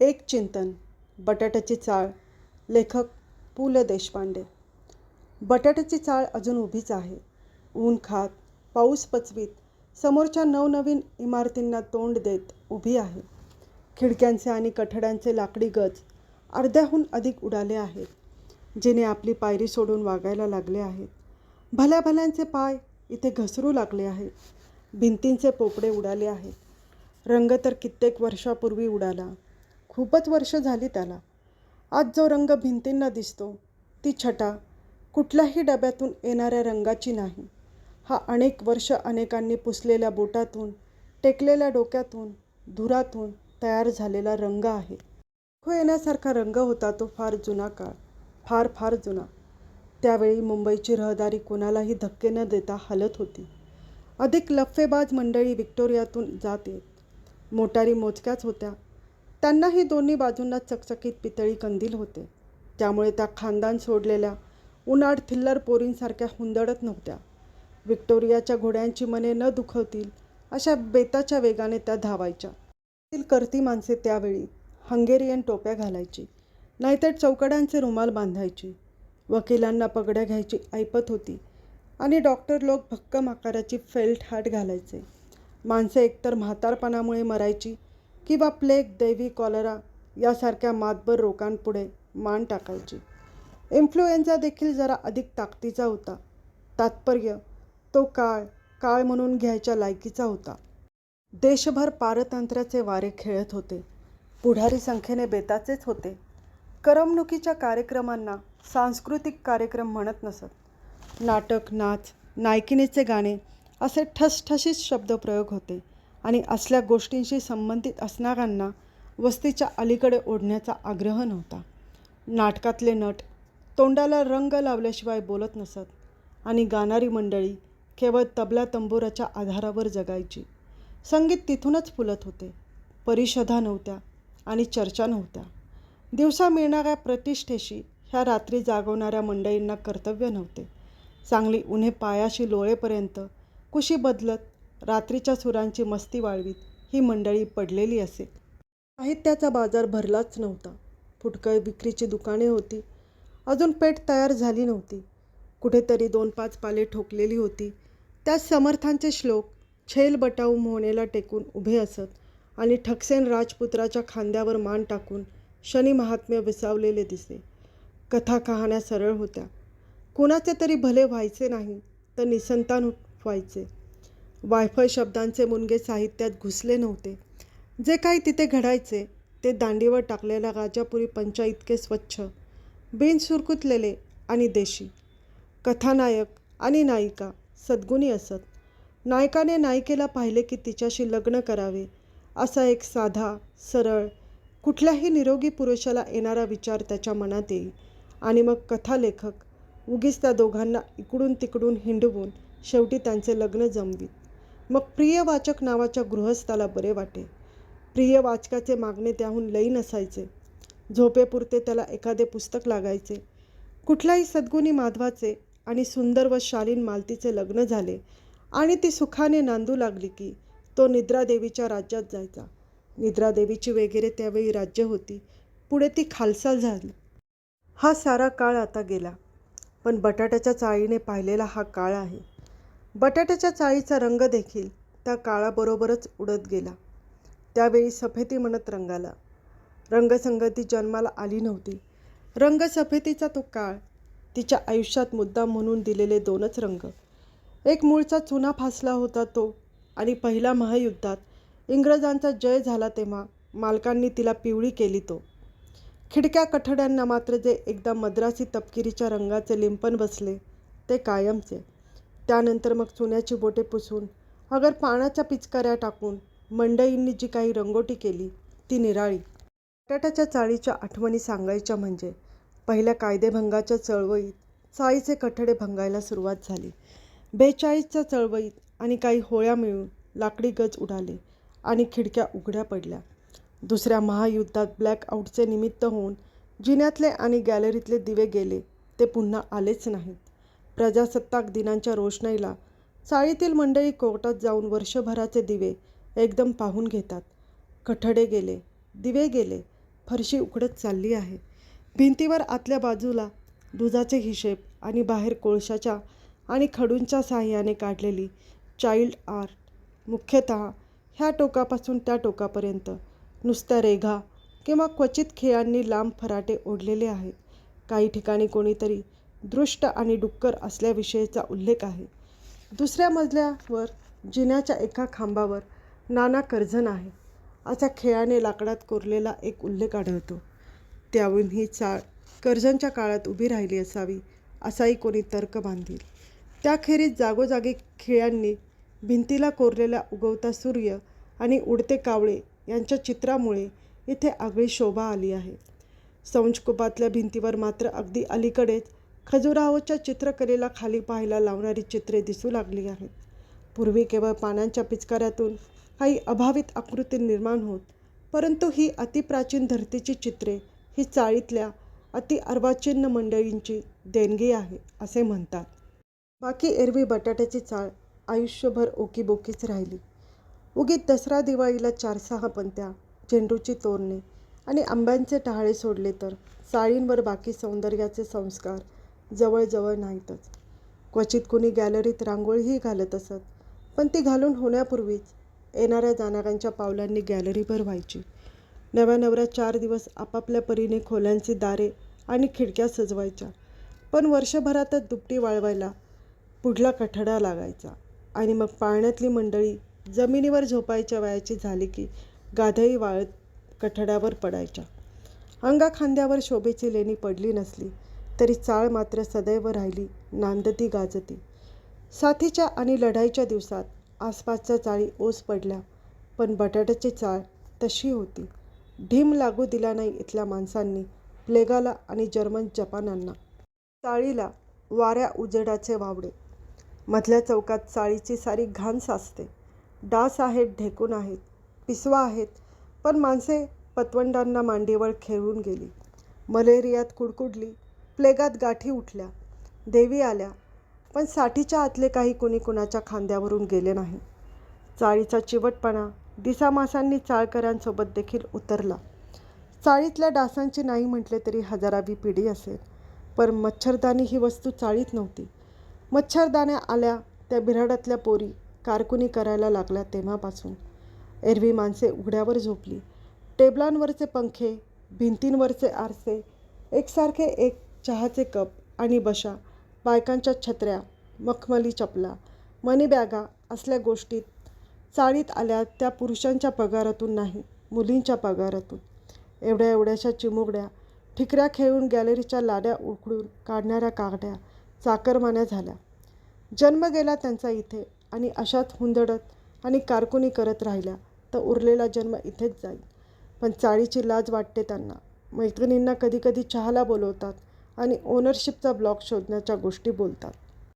एक चिंतन बटाट्याची चाळ लेखक पु. ल. देशपांडे. बटाट्याची चाळ अजून उभीच आहे. ऊन खात पाऊस पचवीत समोरच्या नवनवीन इमारतींना तोंड देत उभी आहे. खिडक्यांचे आणि कठड्यांचे लाकडी गज अर्ध्याहून अधिक उडाले आहेत जिने आपली पायरी सोडून वागायला लागले आहेत. भल्या भल्यांचे पाय इथे घसरू लागले आहेत. भिंतींचे पोपडे उडाले आहेत. रंग तर कित्येक वर्षापूर्वी उडाला. खूपच वर्ष झाली त्याला. आज जो रंग भिंतींना दिसतो ती छटा कुठल्याही डब्यातून येणाऱ्या रंगाची नाही. हा अनेक वर्ष अनेकांनी पुसलेल्या बोटातून टेकलेल्या डोक्यातून धुरातून तयार झालेला रंग आहे. खो येण्यासारखा रंग होता तो फार जुना काळ फार फार जुना. त्यावेळी मुंबईची रहदारी कोणालाही धक्के न देता हलत होती. अधिक लफ्फेबाज मंडळी व्हिक्टोरियातून जात येत. मोटारी मोजक्याच होत्या त्यांनाही दोन्ही बाजूंना चकचकीत पितळी कंदील होते. त्यामुळे त्या खानदान सोडलेल्या उन्हाळ थिल्लर पोरींसारख्या हुंदडत नव्हत्या. व्हिक्टोरियाच्या घोड्यांची मने न दुखवतील अशा बेताच्या वेगाने त्या धावायच्या. तील करती माणसे त्यावेळी हंगेरियन टोप्या घालायची नाहीतर चौकड्यांचे रुमाल बांधायची. वकिलांना पगड्या घ्यायची ऐपत होती आणि डॉक्टर लोक भक्कम आकाराची फेल्ट हाट घालायचे. माणसे एकतर म्हातारपणामुळे मरायची किंवा प्लेग दैवी कॉलरा यासारख्या मातबर रोगांपुढे मान टाकायची. इन्फ्लुएन्झा देखील जरा अधिक ताकदीचा होता. तात्पर्य तो काळ काळ म्हणून घ्यायच्या लायकीचा होता. देशभर पारतंत्र्याचे वारे खेळत होते. पुढारी संख्येने बेताचेच होते. करमणुकीच्या कार्यक्रमांना सांस्कृतिक कार्यक्रम म्हणत नसत. नाटक नाच नायकिनीचे गाणे असे ठसठशीत शब्दप्रयोग होते. आणि असल्या गोष्टींशी संबंधित असणाऱ्यांना वस्तीच्या अलीकडे ओढण्याचा आग्रह नव्हता. नाटकातले नट तोंडाला रंग लावल्याशिवाय बोलत नसत आणि गाणारी मंडळी केवळ तबला तंबोराच्या आधारावर जगायची. संगीत तिथूनच फुलत होते. परिषदा नव्हत्या आणि चर्चा नव्हत्या. दिवसा मिळणाऱ्या प्रतिष्ठेशी ह्या रात्री जागवणाऱ्या मंडळींना कर्तव्य नव्हते. चांगली उन्हे पायाशी लोळेपर्यंत कुशी बदलत रात्रीच्या सुरांची मस्ती वाळवीत ही मंडळी पडलेली असे. साहित्याचा बाजार भरलाच नव्हता. फुटकळ विक्रीची दुकाने होती. अजून पेठ तयार झाली नव्हती. कुठेतरी दोन पाच पाले ठोकलेली होती. त्या समर्थांचे श्लोक छेल बटाऊ मोहनेला टेकून उभे असत आणि ठकसेन राजपुत्राच्या खांद्यावर मान टाकून शनी महात्म्य विसावलेले दिसे कथा कहाण्या सरळ होत्या. कुणाचे तरी भले व्हायचे नाही तर निसंतान व्हायचे. वायफळ शब्दांचे मुनगे साहित्यात घुसले नव्हते. जे काही तिथे घडायचे ते दांडीवर टाकलेल्या राजापुरी पंचाइतके स्वच्छ बिनसुरकुतलेले आणि देशी. कथानायक आणि नायिका सद्गुणी असत. नायकाने नायिकेला पाहिले की तिच्याशी लग्न करावे असा एक साधा सरळ कुठल्याही निरोगी पुरुषाला येणारा विचार त्याच्या मनात येई आणि मग कथालेखक उगीच त्या दोघांना इकडून तिकडून हिंडवून शेवटी त्यांचे लग्न जमवीत. मग प्रियवाचक नावाच्या गृहस्थाला बरे वाटे. प्रिय वाचकाचे मागणे त्याहून लई नसायचे. झोपेपुरते त्याला एखादे पुस्तक लागायचे. कुठल्याही सद्गुणी माधवाचे आणि सुंदर व शालीन मालतीचे लग्न झाले आणि ती सुखाने नांदू लागली की तो निद्रादेवीच्या राज्यात जायचा. निद्रादेवीची वगैरे त्यावेळी राज्य होती. पुढे ती खालसा झाली. हा सारा काळ आता गेला. पण बटाट्याच्या चाळीने पाहिलेला हा काळ आहे. बटाट्याच्या चाळीचा रंग देखील त्या काळाबरोबरच उडत गेला. त्यावेळी सफेती म्हणत रंगाला. रंगसंगती जन्माला आली नव्हती. रंगसफेतीचा तो काळ तिच्या आयुष्यात मुद्दाम म्हणून दिलेले दोनच रंग. एक मूळचा चुना फासला होता तो आणि पहिल्या महायुद्धात इंग्रजांचा जय झाला तेव्हा मालकांनी तिला पिवळी केली तो. खिडक्या कठड्यांना मात्र जे एकदा मद्रासी तपकिरीच्या रंगाचे लिंपण बसले ते कायमचे. त्यानंतर मग चुन्याची बोटे पुसून अगर पाण्याच्या पिचकाऱ्या टाकून मंडईंनी जी काही रंगोटी केली ती निराळी. बटाट्याच्या चाळीच्या आठवणी सांगायच्या म्हणजे पहिल्या कायदेभंगाच्या चळवळीत चाळीचे कठडे भंगायला सुरुवात झाली. बेचाळीसच्या चळवळीत आणि काही होळ्या मिळून लाकडी गज उडाले आणि खिडक्या उघड्या पडल्या. दुसऱ्या महायुद्धात ब्लॅकआउटचे निमित्त होऊन जिन्यातले आणि गॅलरीतले दिवे गेले ते पुन्हा आलेच नाहीत. प्रजासत्ताक दिनांच्या रोषणाईला चाळीतील मंडळी कोर्टात जाऊन वर्षभराचे दिवे एकदम पाहून घेतात. कठडे गेले दिवे गेले फरशी उकडत चालली आहे. भिंतीवर आतल्या बाजूला दुधाचे हिशेब आणि बाहेर कोळशाच्या आणि खडूंच्या साह्याने काढलेली चाइल्ड आर्ट मुख्यतः ह्या टोकापासून त्या टोकापर्यंत नुसत्या रेघा किंवा क्वचित खेळांनी लांब फराटे ओढलेले आहेत. काही ठिकाणी कोणीतरी दृष्ट आणि डुक्कर असल्याविषयीचा उल्लेख आहे. दुसऱ्या मजल्यावर जिन्याच्या एका खांबावर नाना कर्झन आहे. असा खेळाने लाकडात कोरलेला एक उल्लेख आढळतो. त्याहून ही चाळ कर्जनच्या काळात उभी राहिली असावी असाही कोणी तर्क बांधील. त्याखेरीज जागोजागी खिळ्यांनी भिंतीला कोरलेला उगवता सूर्य आणि उडते कावळे यांच्या चित्रामुळे इथे आगळी शोभा आली आहे. संचकुपातल्या भिंतीवर मात्र अगदी अलीकडेच खजुराहोच्या चित्रकलेला खाली पाहायला लावणारी चित्रे दिसू लागली आहेत. पूर्वी केवळ पानांच्या पिचकाऱ्यातून काही अभावित आकृती निर्माण होत परंतु ही अतिप्राचीन धर्तीची चित्रे ही चाळीतल्या अति अर्वाचीन मंडळींची देणगी आहे असे म्हणतात. बाकी एरवी बटाट्याची चाळ आयुष्यभर ओकीबोकीच राहिली. उगीत दसरा दिवाळीला चार सहा पंत्या झेंडूची तोरणे आणि आंब्यांचे टहाळे सोडले तर चाळींवर बाकी सौंदर्याचे संस्कार जवळजवळ नाहीतच. क्वचित कुणी गॅलरीत रांगोळीही घालत असत पण ती घालून होण्यापूर्वीच येणाऱ्या जाणाऱ्यांच्या पावलांनी गॅलरी भरवायची. नव्या नवऱ्या चार दिवस आपापल्या परीने खोल्यांची दारे आणि खिडक्या सजवायच्या पण वर्षभरातच दुपटी वाळवायला पुढला कठडा लागायचा आणि मग पाळण्यातली मंडळी जमिनीवर झोपायच्या वयाची झाली की गाधही वाळत कठड्यावर पडायच्या. अंगा खांद्यावर शोभेची लेणी पडली नसली तरी चाळ मात्र सदैव राहिली नांदती गाजती. साथीच्या आणि लढाईच्या दिवसात आसपासच्या चाळी ओस पडल्या पण बटाट्याची चाळ तशी होती. ढीम लागू दिला नाही इथल्या माणसांनी प्लेगाला आणि जर्मन जपानांना. चाळीला वाऱ्या उजेडाचे वावडे. मधल्या चौकात चाळीची सारी घाण साचते. डास आहेत ढेकून आहेत पिसवा आहेत पण माणसे पतवंडांना मांडीवर खेळून गेली. मलेरियात कुडकुडली प्लेगात गाठी उठल्या. देवी आल्या. पण साठीच्या आतले काही कुणी कुणाच्या खांद्यावरून गेले नाही. चाळीचा चिवटपणा दिसामासांनी चाळकऱ्यांसोबत देखील उतरला. चाळीतल्या डासांची नाही म्हटले तरी हजारावी पिढी असेल. पण मच्छरदाणी ही वस्तू चाळीत नव्हती. मच्छरदाण्या आल्या त्या बिराडातल्या पोरी कारकुनी करायला लागल्या तेव्हापासून. एरवी माणसे उघड्यावर झोपली. टेबलांवरचे पंखे भिंतींवरचे आरसे एकसारखे एक चहाचे कप आणि बशा बायकांच्या छत्र्या मखमली चपला मनी बॅगा असल्या गोष्टीत चाळीत आल्या त्या पुरुषांच्या पगारातून नाही मुलींच्या पगारातून. एवढ्या एवढ्याशा चिमुकड्या ठिकऱ्या खेळून गॅलरीच्या लाड्या उकडून काढणाऱ्या कागड्या चाकरमान्या झाल्या. जन्म गेला त्यांचा इथे आणि अशात हुंदडत आणि कारकुनी करत राहिल्या तर उरलेला जन्म इथेच जाईल. पण चाळीची लाज वाटते त्यांना. मैत्रिणींना कधीकधी चहाला बोलवतात. आणि ओनरशिपचा ब्लॉक शोधण्याच्या गोष्टी बोलतात.